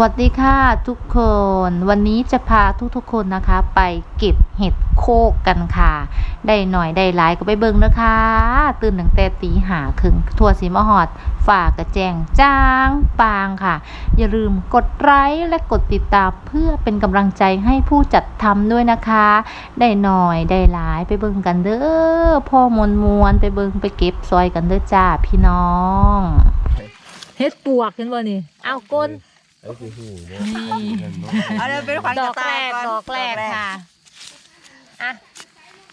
วัสดีค่ะทุกคน วันนี้จะพาทุกๆคนนะคะ ไปเก็บเห็ดโคกกันค่ะ ได้หน่อยได้หลายก็ไปเบิ่งนะคะ ตื่นตั้งแต่ตีหาครึ่งทั่วสีมหอดฝากกระแจงจ้างปางค่ะ อย่าลืมกดไลค์และกดติดตามเพื่อเป็นกำลังใจให้ผู้จัดทำด้วยนะคะ ได้หน่อยได้หลายไปเบิ่งกันเด้อพ่อมวลมวลไปเบิ่งไปเก็บซอยกันเด้อจ้าพี่น้องเฮ็ดปวกเห็นบ่นี่เอาก้น ไอ้คือหูเนี่ยเอาเดี๋ยวเป็นขวัญดกอระกแรต่ายกก่อนดอกแรกค่ะอะ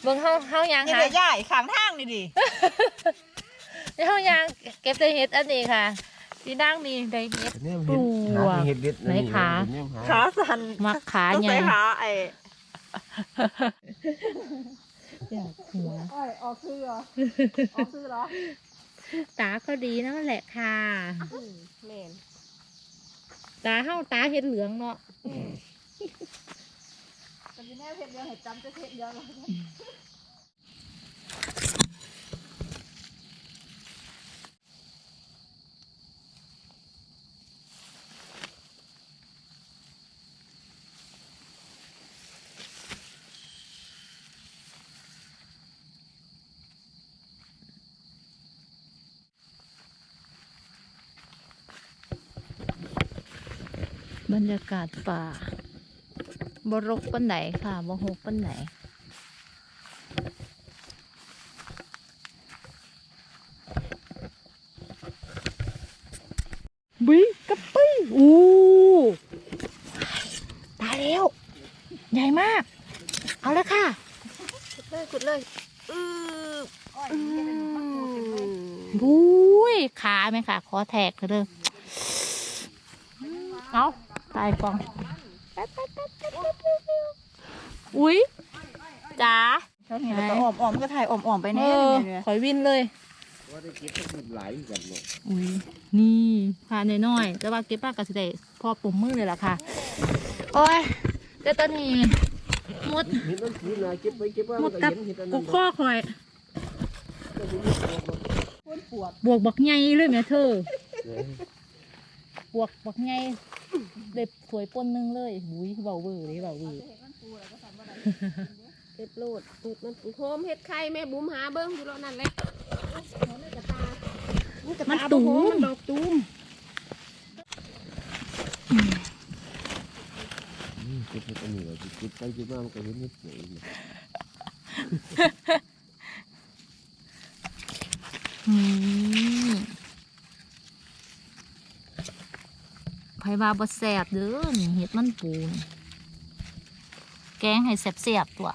เบิ่งเฮาเฮายังนี่ค่ะเดี๋ยวย่ายขางทางนี่ดินี่เฮายังเก็บได้เฮ็ดอันนี้ค่ะที่นั่งนี่ได้เฮ็ด เนี่ยปลูเห็กดเห็ดเด็ดไหนขา เนี่ยหาขาสั่นมักขาต้องใหญ่ใส่ขาไอ้อยากหัวอ้อยออกซื้อเหรอออกซื้อเหรอตาก็ดีนั่นแหละค่ะ เมน ตาเฮาตาเฮ็ดเหลืองเนาะ แต่ที่แน่เพชรเดียวเห็ดจำจะเพชรเดียวเลย บรรยากาศป่าบรกปันไหนค่ะบ่หกปันไหนบิ๊กกระปี้อู้ตายแล้ว ใหญ่มาก เอาเลยค่ะเลยขุดเลยอืออ้อยนี่เป็นมะกรูดเต็มเลยบุ้ยขาไหมค่ะ ขอแทกเถอะเด้อเอา ตายกองอุ้ยจ๋าเขาเห็นแล้วก็อ่อมอ่อมก็ถ่ายอ่อมอ่อมไปเอแน่อเลยเนี่ยขอยวินเลย ว่าได้เก็บเป็นหลายกันเนาะอุ้ยนี่พาน้อยๆแต่ว่าเก็บป้ากระสิได้พอปุ่มมือเลยล่ะค่ะ โอ้ยแต่ตอนนี้มดเห็ดมันคือนะเก็บไปเก็บว่าหมมันดก็กับเห็นเห็ดอันกุนั้นกข้อคอยคนปวดบวกบักไงเลยแม่เธอ บวกบักไง เด็ดสวยปนหนึงเลยบุ้ยเบาเวอร์เลยเบาเวอร์เฮ็ดโลดปลูกมันปลูกโฮมเฮ็ดไข่แม่บุ๋มหาเบิ้งอยู่แล้วนั่นแหละมันตูมมันดอกตูมอืมเก็บเห็ดอันนี้เลยเก็บไปเก็บมามันก็เห็นเห็ดสวยเลย อืมไผ ว่าบ่แสบเด้อนี่เฮ็ดมันปูนแกงให้แสบๆตัว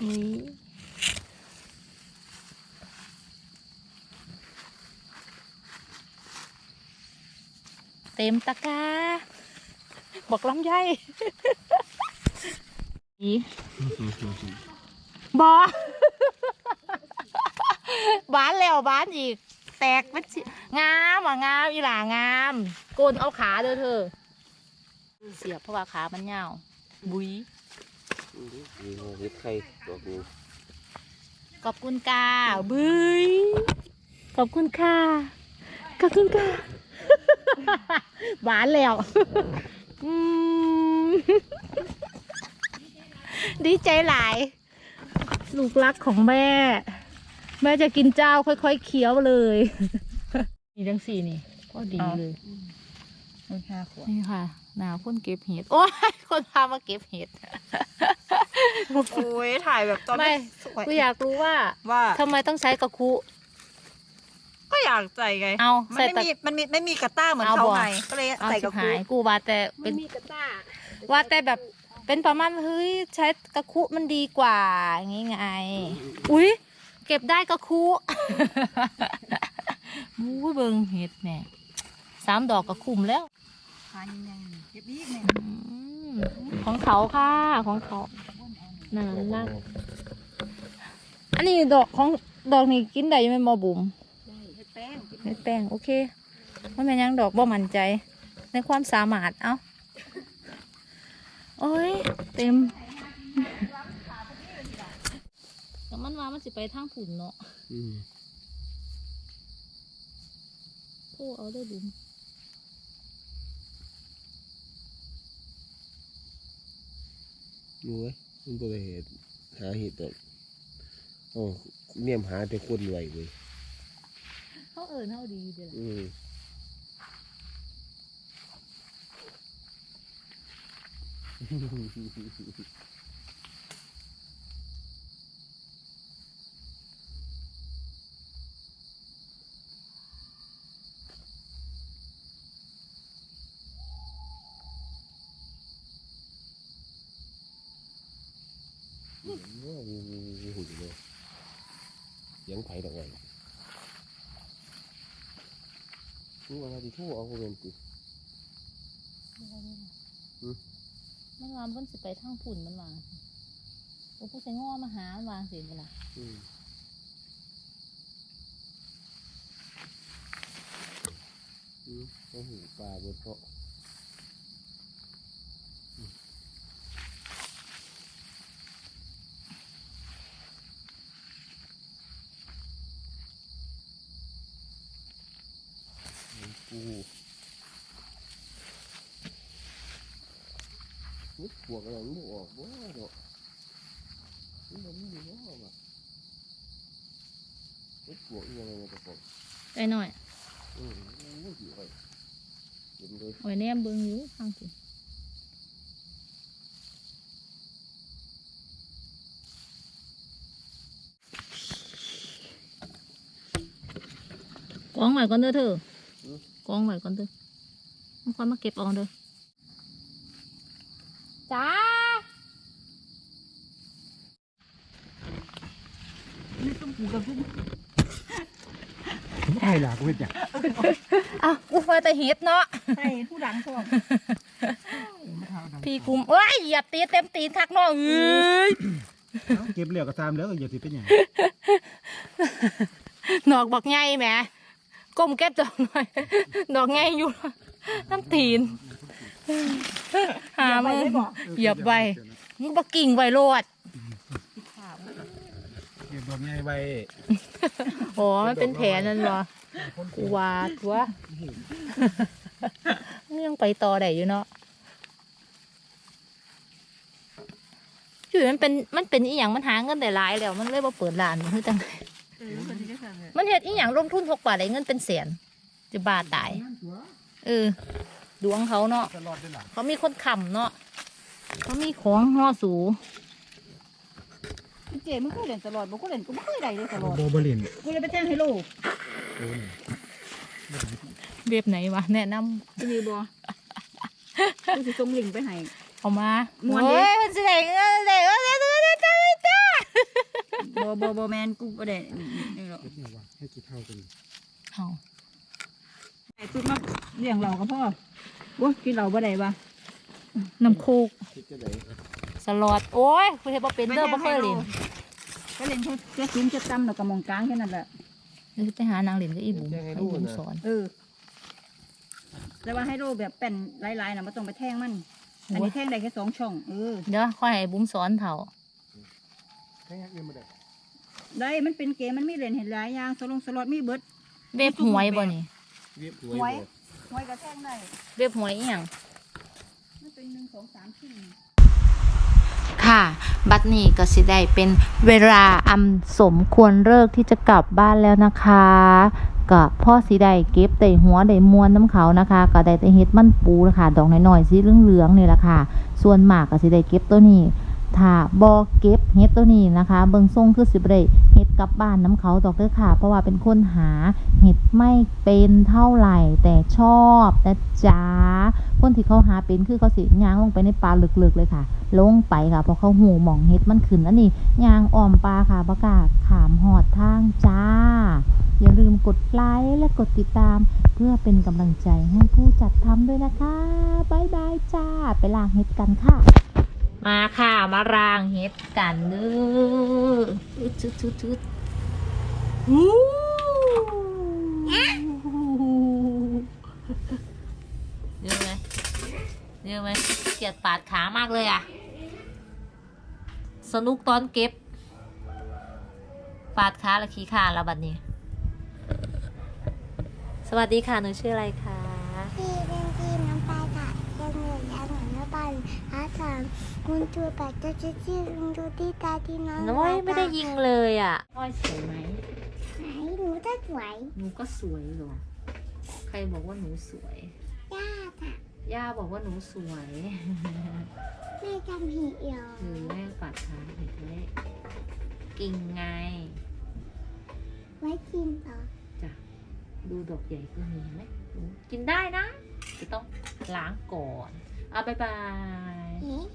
อุ๊ยเต็มตะก้าบอกลำไย อีบอบานแล้วบานอีก แตกเป็นสิงามอะงามอีหล่างามโกนเอาขาเด้อเธอเสียบเพราะว่าขามันยาวบุยนี่เห็ดไข่ดอกนี้ขอบคุณกาบุยขอบคุณค่ะขอบคุณค่ะหวานแล้วอืม ดีใจหลาย ลูกรักของแม่ แม่จะกินเจ้าค่อยๆเคี้ยวเลยนี่ทั้งสี่นี่ก็ดีเลยมันห้าขวดนี่ค่ะ หนาวคนเก็บเห็ด โอ้ยคนพามาเก็บเห็ด โอ้ยถ่ายแบบตอนไม่สวยกูอยากรู้ว่าว่าทำไมต้องใช้กระคุ ก็อยากใส่ไง เอามันใส่ไม่ตะมีมันมีไม่มีกระต้าเหมือนเอาเขาบ่ไงก็เลยเอาใส่ชิกับบคูหายกูว่าแต่มัเป็นนมีกระต้าว่าแต่แบบ เป็นประมาณเฮ้ยใช้กระคุมันดีกว่าอย่างงี้ไง อุ้ยเก็บได้กระคุมู้เบิงเห็ดแม่สามดอกก็คุ้มแล้วหายังไงเก็บอีกเนี่ยอืมของเขาค่ะของเขาน่ารักอันนี้ดอกของดอกนี้กินได้ยังไม่มอบุ๋มเห็ดแป้งเม็ดแป้งโอเคว่าแม่นยังดอกบ่มั่นใจ ในความสามารถเอ้า โอ้ย เต็มแต่มันว่ามันสิไปทางผุนเนาะอืมโทรเอาได้บุมรู้ไหมมันบ่ได้เหตุหาเหตุต่อโอ้เนี่ยมหาแต่คนไวเว้ยเขาเอิญเขาดีเดี๋ยว อืมโอ้โหหุ่นเลยยังไผ่ดอกไงนี่ว่าที่ทั่วเอาไปเป็นติอืม มันว่ามันสิไปทางผุ่นมันว่าโอ้ผู้ใส่ง้อมาหามันวางสิเวลาอืมอืมเอาหูปลาบนเพาะปู นี่พวกอะไรมันบ่ออกบ่ดอกนี่มันไม่รู้ว่าแบบนี่พวกยังไงมันจะปอกไอ้หน่อย ใช่หลักเวทจ้ะอ้าวกูว่าแต่เห็ดเนาะใช่ผู้ดังพวกพี่คุมเอ้ยเหยียบตีนเต็มตีนคักเนาะเอ้ยเก็บเหลี่ยวก็ตามแล้วก็อย่าสิเป็นอย่างดอกบักไงแหมก้มเก็บดอกหน่อยดอกไงอยู่น้ำตีนหามึงเหยียบไว้มึงบักกิ่งไว้โลดเก็บ ดอกใหญ่ไว้อ๋อมันเป็นแผลนั่นเหรอกูวาดวะนี่ยังไปต่อได้อยู่เนาะอยู่มันเป็นมันเป็นอีหยังมันหาเงินได้หลายแล้ว มันเลยมาเปิดร้านคือจังไดเออคนที่จะทำเนี่ยมันเฮ็ดอีหยังลงทุนหกบาทได้เงินเป็นแสนจะบาตายเออดวงเขาเนาะตลอดเลยล่ะเขามีคนขำเนาะเขามีของห่อสู เจ๊มึงเคยเล่นตลอดบ่กูเล่นกูไม่เคยได้เลยตลอดโบบ่เล่นกูเลยไปแจ้งให้ลูกโอ้ยเว็บไหนวะแนะนำจะมีบ่กูสิส่งลิงก์ไปให้เอามาม่วนโอ้เด้ยมันสิได้เงินได้เงินได้เงินได้จ้าจ้าบ่บ่บ่แมนกูบ่ได้นี่หรอกเก็บเนี่ยว่าให้กี่เท่ากันเอาไอ้ตุ๊ดมาเลี้ยงเราก็พ่อโอ้ยกินเหล้าบ่ได้ปะน้ำโคกคิดจะไหนสลอดโอ้ยคุณเห็นบ่เป็นเด้อบ่เคยเล่น ก็เล่นแค่แค่ซุ้มแค่ตำแล้วก็มองกลางแค่นั้นแหละเดี๋ยวไปหานางเล่นก็อีบุ๋มให้บุ๋มสอนเออแต่ว่าให้โลแบบเป็นลายๆนะไม่ต้องไปแทงมันอันนี้แทงได้แค่สองช่องเออเดี๋ยวค่อยให้บุ๋มสอนเถ่าแค่เงินมาได้ได้มันเป็นเกมมันมีเล่นเห็นหลายอย่างสลงสล็อตมีเบิดเว็บหวยบ่นี่เรียบหร้วอยยหวยก็แทงได้เว็บหวยอีหยังมันเป็นหนึ่งสองสามสี่ ค่ะ บัดนี้ก็สิได้เป็นเวลาอำสมควรเลิกที่จะกลับบ้านแล้วนะคะก็พ่อสิได้เก็บได้หัวได้มวนน้ำเขานะคะ ก็ได้แต่เฮ็ดมันปูนะคะดอกน้อยๆสีเหลืองๆนี่แหละค่ะ ส่วนหมากก็สิได้เก็บตัวนี้ถ้าบ่เก็บเฮ็ดตัวนี้นะคะ เบิ่งทรงคือสิบได้เฮ็ดกลับบ้านน้ำเขาดอกเด้อค่ะ เพราะว่าเป็นคนหาเฮ็ดไม่เป็นเท่าไหร่แต่ชอบนะจ๊ะ คนที่เขาหาเป็นคือเขาสิย่างลงไปในป่าลึกๆเลยค่ะ ลงไปค่ะเพราะเขาหูหมองเฮ็ดมันขึ้นอันนี้ยางอ้อมปลาค่ะประกล้าศขามหอดทางจ้า อย่าลืมกดไลค์และกดติดตาม เพื่อเป็นกำลังใจให้ผู้จัดทำด้วยนะคะบายบายจ้า ไปล้างเฮ็ดกันค่ะ มาค่ะมาล้างเฮ็ดกันเด้อชุดชุดชุดอู้ เยอะไหมเกียดปาดขามากเลยอะ สนุกตอนเก็บ ปาดขาและขี้ขาแล้วบัดนี้ สวัสดีค่ะ หนูชื่ออะไรคะที่เล่นที่น้ำปลาค่ะยังเหนื่อยยังเหมือนน้ำปลาอาสามคุณตัวปัดจะจะชื่อคุณดูที่ตาที่น้องน้อยไม่ได้ยิงเลยอะน้อยสวยไหมไหนหนูจะสวย หนูก็สวยเหรอ ใครบอกว่าหนูสวย ย่าบอกว่าหนูสวยแม่จำหีเอียวหรือแม่ปัดขาเห็นไหมกิ่งไง ไว้กินเหรอจ้ะ ดูดอกใหญ่ก็มีไหมหนูกินได้นะ จะต้องล้างก่อน เอาบายบาย เอ๊ะ